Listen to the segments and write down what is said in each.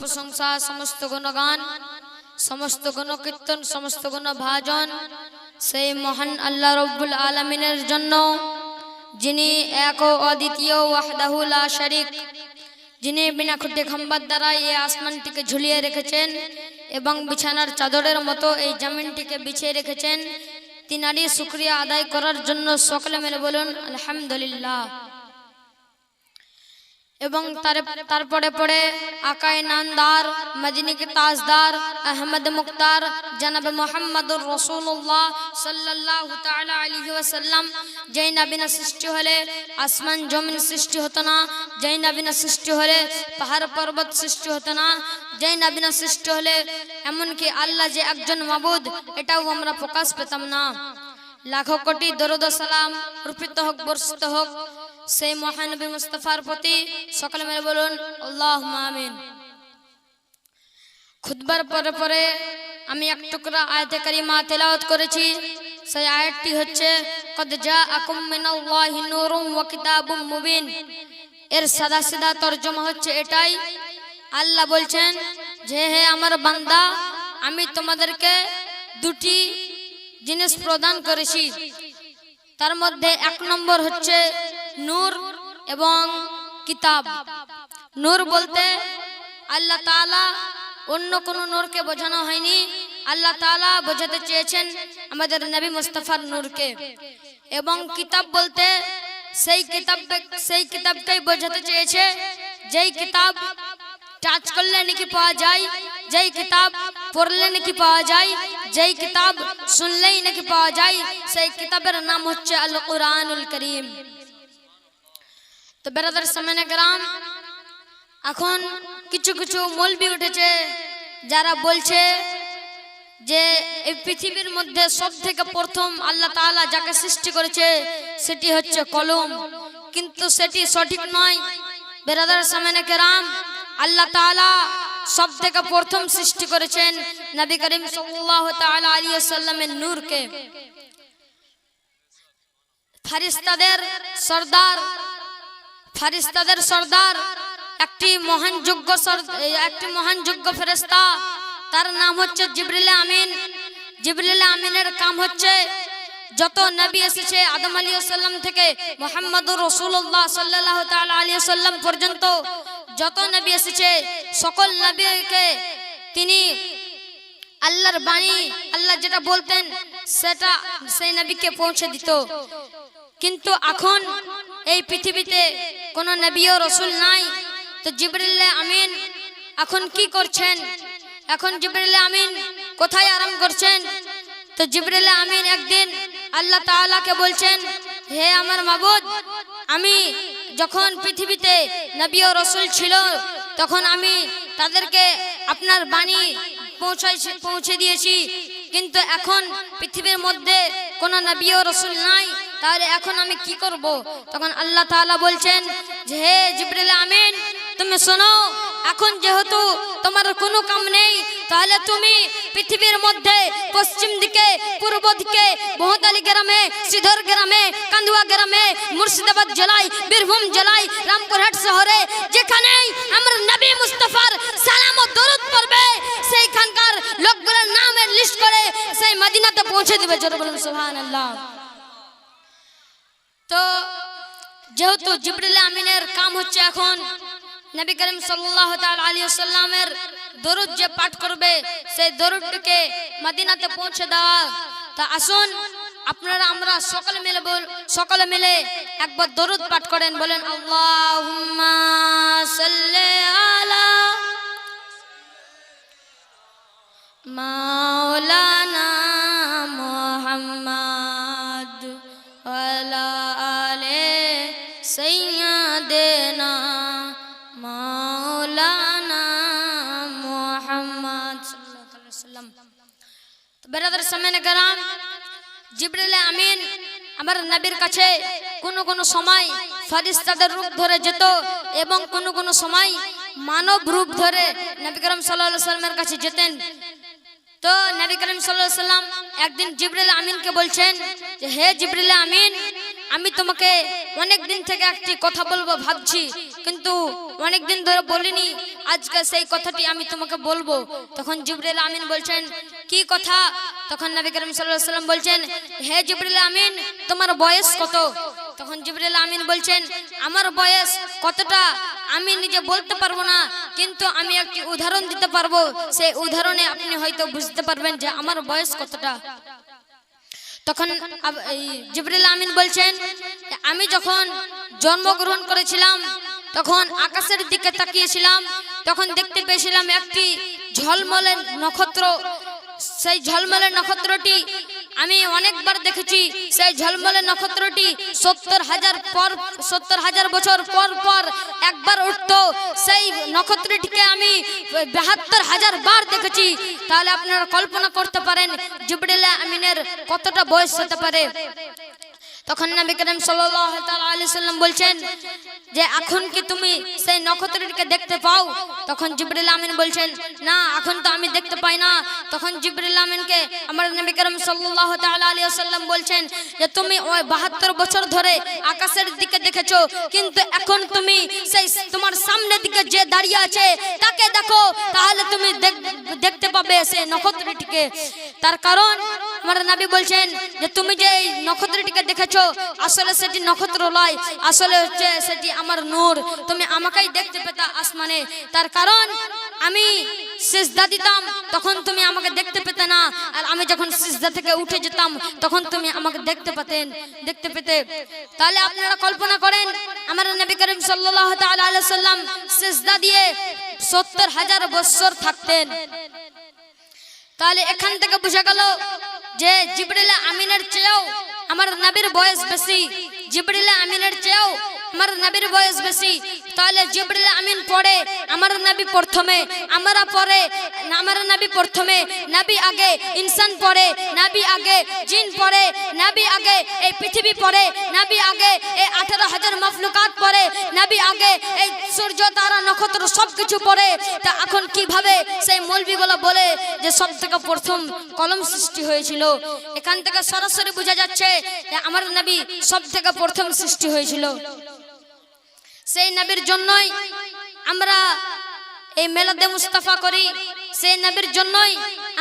প্রশংসা, সমস্ত গুণগান, সমস্ত গুণকীর্তন, সমস্ত গুণ ভাজন সেই মহান আল্লাহ রব্বুল আলমিনের জন্য, যিনি এক ও অদ্বিতীয় ওয়াহদাহুল্লা শরিক, যিনি বিনা খুঁটে খাম্বার দ্বারা এই আসমানটিকে ঝুলিয়ে রেখেছেন এবং বিছানার চাদরের মতো এই জমিনটিকে বিছিয়ে রেখেছেন, তিনারই শুক্রিয়া আদায় করার জন্য সকলে মেলে বলুন, আলহামদুলিল্লাহ। এবং তার তারপরে পরে আকায় নানদার মদিনীকে তাজদার আহমদ মুক্তার জনাব মোহাম্মদুর রসুল্লাহ সাল্লাল্লাহু তাআলা আলাইহি ওয়াসাল্লাম। যেই নবীনা সৃষ্টি হলে আসমান জমিন সৃষ্টি হতো না যেই নবীনা সৃষ্টি হলে পাহাড় পর্বত সৃষ্টি হতো না যেই নবীনা সৃষ্টি হলে এমনকি আল্লাহ যে একজন মাবুদ এটাও আমরা প্রকাশ পেতাম না। লাখো কোটি দরুদ সালাম রূপিত হোক বর্ষিত হোক সেই মহানবী মুস্তফার প্রতি সকলে মেরে বলুন আল্লাহ আমিন। খুদবার পরে পরে আমি এক টুকরা আয়াতে কারিমা তেলাওয়াত করেছি। সেই আয়াতটি হচ্ছে, কদ জাআকুম মিনাল্লাহি নূরুম ওয়া কিতাবুম মুবিন। এর সাদা সিধা তরজমা হচ্ছে এটাই। আল্লাহ বলছেন, যে হে আমার বান্দা, আমি তোমাদেরকে দুটি জিনিস প্রদান করেছি। তার মধ্যে এক নম্বর হচ্ছে, নূর এবং কিতাব। নূর বলতে আল্লাহ তালা অন্য কোনো নূরকে বোঝানো হয়নি। আল্লাহ তালা বোঝাতে চেয়েছেন আমাদের নবী মুস্তাফার নূরকে। এবং কিতাব বলতে সেই কিতাব সেই কিতাবকেই বোঝাতে চেয়েছে। যেই কিতাব টাচ করলে নাকি পাওয়া যায়, যেই কিতাব পড়লে নাকি পাওয়া যায়, যেই কিতাব শুনলেই নাকি পাওয়া যায়, সেই কিতাবের নাম হচ্ছে আল কোরআনুল করিম। তো বেরাদার সামনে গ্রাম এখন কিছু কিছু মলবি উঠেছে যারা বলছে যে এই পৃথিবীর মধ্যে সব থেকে প্রথম আল্লাহ তাআলা যাকে সৃষ্টি করেছে সেটি হচ্ছে কলম। কিন্তু সেটি সঠিক নয়। বেরাদার সামনে কেরাম, আল্লাহ তাআলা সব থেকে প্রথম সৃষ্টি করেছেন নবী করিম ওয়াসাল্লামের নূরকে। ফারিস্তাদের সর্দার ফারিস্তাদের সর্দার, একটি মহান যোগ্য একটি মহান যোগ্য ফেরেস্তা তার নাম হচ্ছে জিবরিল আমিন। জিবরিল আমিনের কাম হচ্ছে যত নবী এসেছে আদম আলী থেকে মোহাম্মদুর রসুল্লাহ সাল্লাহ তাল আলী সাল্লাম পর্যন্ত, যত নবী এসেছে, সকল নবীকে তিনি আল্লাহর বাণী, আল্লাহ যেটা বলতেন, সেটা সেই নবীকে পৌঁছে দিত। কিন্তু এখন এই পৃথিবীতে কোনো নবী ও রসুল নাই। তো জিবরিল্লা আমিন, এখন কি করছেন? এখন জিবরিল্লা আমিন কোথায় আরাম করছেন? তো জিবরিল্লা আমিন একদিন আল্লাহ তাআলাকে বলছেন, হে আমার মাবুদ, আমি যখন পৃথিবীতে নবী ও রসুল ছিল, তখন আমি তাদেরকে আপনার বাণী পৌঁছাইছি, পৌঁছে দিয়েছি। কিন্তু এখন পৃথিবীর মধ্যে কোনো নবী ও রসুল নাই। তাহলে এখন আমি কি করব? তখন আল্লাহ তাআলা বলছেন, যে হে জিবরিল আমিন, তুমি শোনো, এখন যেহেতু তোমার কোনো কাম নেই, তাহলে তুমি পৃথিবীর মধ্যে, পশ্চিম দিকে, পূর্ব দিকে বহুতালি গ্রামে, সিধর গ্রামে, কান্দুয়া গ্রামে, মুর্শিদাবাদ জেলায়, বীরভূম জেলায়, রামপুরহাট শহরে, যেখানেই আমার নবী মুস্তফার সালাম ও দরুদ পড়বে, সেইখানকার লোকগুলোর নামের লিস্ট করে সেই মদিনাতে পৌঁছে দিবে। জোরে বলুন, সুবহানাল্লাহ। যেহেতু জিবরিল আমিনের কাম হচ্ছে এখন, নবী করিম আলাইহি সাল্লামের দরুদ যে পাঠ করবে, সেই দরুদটিকে মদিনাতে পৌঁছে দেওয়া। তা আসুন, আপনারা, আমরা সকলে মিলে বল, সকলে মিলে একবার দরুদ পাঠ করেন, বলেন, আল্লাহুম্মা সাল্লি আলা মাওলানা বেরাদার সামনে গেলাম জিবরিল আমিন আমার নবীর কাছে কোন কোন সময় ফারিস্তাদের রূপ ধরে যেত এবং কোন কোন সময় মানব রূপ ধরে নবী করিম আলাইহি সাল্লামের কাছে যেতেন তো নবী করিম সাল্লাম একদিন জিবরিল আমিনকে বলছেন যে, হে জিবরিল আমিন আমি তোমাকে অনেক দিন থেকে একটি কথা বলব ভাবছি, কিন্তু অনেক দিন ধরে বলিনি, আজকে সেই কথাটি আমি তোমাকে বলব। তখন জিবরিল আমিন বলছেন, কি কথা? তখন নবী করিম আলাইহি সাল্লাম বলছেন, হে জিবরিল আমিন, তোমার বয়স কত? তখন জিবরিল আমিন বলছেন, আমার বয়স কতটা? আমি নিজে বলতে পারব না, কিন্তু আমি একটি উদাহরণ দিতে পারব। সেই উদাহরণে আপনি হয়তো বুঝতে পারবেন যে আমার বয়স কতটা। তখন জিবরুল আমিন বলছেন, আমি যখন জন্মগ্রহণ করেছিলাম, তখন আকাশের দিকে তাকিয়েছিলাম, তখন দেখতে পেয়েছিলাম একটি ঝলমলের নক্ষত্র। সেই ঝলমলের নক্ষত্রটি আমি অনেকবার দেখেছি সেই ঝলমলে নক্ষত্রটি সত্তর হাজার পর, সত্তর হাজার বছর পর পর একবার উঠত। সেই নক্ষত্রটিকে আমি বাহাত্তর হাজার বার দেখেছি। তাহলে আপনারা কল্পনা করতে পারেন জিবরিল আমিনের কতটা বয়স হতে পারে? তখন নবী করিম সাল্লাম বলছেন যে, এখন কি তুমি সেই নক্ষত্রটিকে দেখতে পাও? তখন জিবরিল আমিন বলছেন, না, এখন তো আমি দেখতে পাই না। তখন জিবরিল আমিনকে আমার নবী করিম আলাইহি সাল্লাম বলছেন যে, তুমি ওই 72 বছর ধরে আকাশের দিকে দেখেছ, কিন্তু এখন তুমি সেই তোমার সামনের দিকে যে দাঁড়িয়ে আছে, তাকে দেখো, তাহলে তুমি দেখ- দেখতে পাবে সেই নক্ষত্রটিকে। তার কারণ আমার নবী বলছেন যে তুমি যে নক্ষত্রটিকে দেখেছ, আসলে সেটি নক্ষত্র নয়, আসলে হচ্ছে সেটি আমার নূর। তুমি আমাকেই দেখতে পেতা আসমানে। তার কারণ আমি সিজদা দিতাম, তখন তুমি আমাকে দেখতে পেতে না। আর আমি যখন সিজদা থেকে উঠে যেতাম, তখন তুমি আমাকে দেখতে পেতেন, দেখতে পেতে। তাহলে আপনারা কল্পনা করেন, আমার নবী করিম আলাইহি সাল্লাম সিজদা দিয়ে সত্তর হাজার বছর থাকতেন। তাহলে এখান থেকে বোঝা গেল যে জিবরিল আমিনের চেয়েও আমার নবীর বয়স বেশি। জিবরিল আমিনের চেয়েও আমার নবীর বয়স বেশি। তাহলে জিবরিল আমিন পড়ে আমার নবী প্রথমে, আমরা পরে, আমার নবী প্রথমে, নবী আগে, ইনসান পড়ে নবী আগে, জিন পড়ে নবী আগে, এই পৃথিবী পড়ে নবী আগে, এই আঠারো হাজার মফলুকাত পড়ে নবী আগে এই সূর্য, তারা, নক্ষত্র সব কিছু পড়ে। তা এখন কীভাবে সেই মৌলবিগুলো বলে যে সব থেকে প্রথম কলম সৃষ্টি হয়েছিল? এখান থেকে সরাসরি বোঝা যাচ্ছে যে আমার নবী সব থেকে প্রথম সৃষ্টি হয়েছিল। সেই নবীর জন্যই আমরা এই মেলাদে মুস্তাফা করি। সেই নবীর জন্যই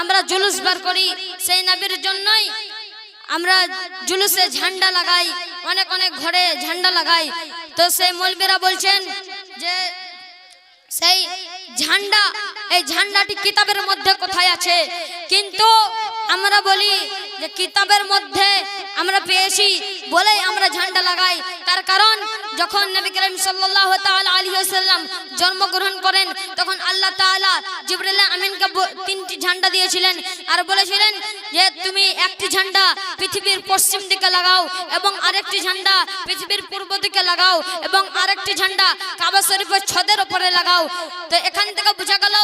আমরা জুলুস বার করি। সেই নবীর জন্যই আমরা জুলুসে ঝান্ডা লাগাই। অনেক অনেক ঘরে ঝান্ডা লাগাই। তো সেই মৌলবীরা বলছেন যে সেই ঝান্ডা, এই ঝান্ডাটি কিতাবের মধ্যে কোথায় আছে? কিন্তু আমরা বলি যে কিতাবের মধ্যে আমরা পেয়েছি, বলেই আমরা ঝান্ডা লাগাই। তার কারণ যখন নবী করিম সাল্লাল্লাহু তাআলা আলাইহি ওয়াসাল্লাম জন্মগ্রহণ করেন, তখন আল্লাহ তাআলা জিবরিল আমিনকে তিনটি ঝান্ডা দিয়েছিলেন আর বলেছিলেন যে তুমি একটি ঝান্ডা পৃথিবীর পশ্চিম দিকে লাগাও এবং আরেকটি ঝান্ডা পৃথিবীর পূর্ব দিকে লাগাও এবং আরেকটি ঝান্ডা কাবা শরীফের ছদের উপরে লাগাও। তো এখান থেকে বোঝা গেল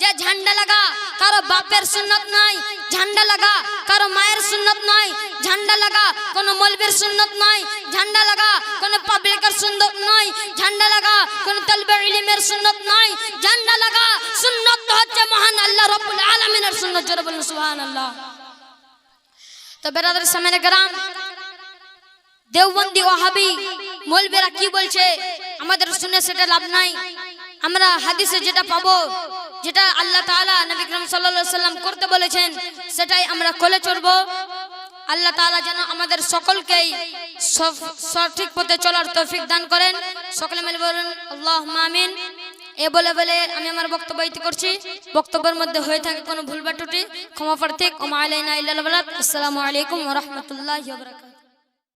যে ঝান্ডা লাগা কারও বাপের সুন্নত নাই ঝান্ডা লাগা কারও মায়ের সুন্নত নয়, ঝান্ডা লাগা কোনো মলবির সুন্নত নয়, ঝান্ডা লাগা কোনো পাবলিকের সুন্নত নয়, ঝান্ডা লাগা কোনো তলবে ইলিমের সুন্নত নয়, ঝান্ডা লাগা সুন্নত হচ্ছে মহান আল্লাহ রব্বুল আলামিনের সুন্নত জোরে বলুন, সুবহানাল্লাহ। তো বেরাদার সামনে গ্রাম দেওবন্দি ওয়াহাবি মৌলবেরা কি বলছে? আমাদের শুনে সেটা লাভ নাই। আমরা হাদিসে যেটা পাবো, যেটা আল্লাহ তাআলা নবী করিম সাল্লাল্লাহু সাল্লাম করতে বলেছেন, সেটাই আমরা কোলে চড়ব। আল্লাহ তাআলা যেন আমাদের সকলকেই সঠিক পথে চলার তৌফিক দান করেন। সকলে মিলে বলুন, আল্লাহুম্মা আমিন। এ বলে বলে আমি আমার বক্তব্য ইতি করছি। বক্তব্যের মধ্যে হয়ে থাকে কোনো ভুল বা ক্ষমা প্রার্থী ক্ষমা আলাইনা ইল্লাল আসসালামু আলাইকুম রহমতুল্লাহ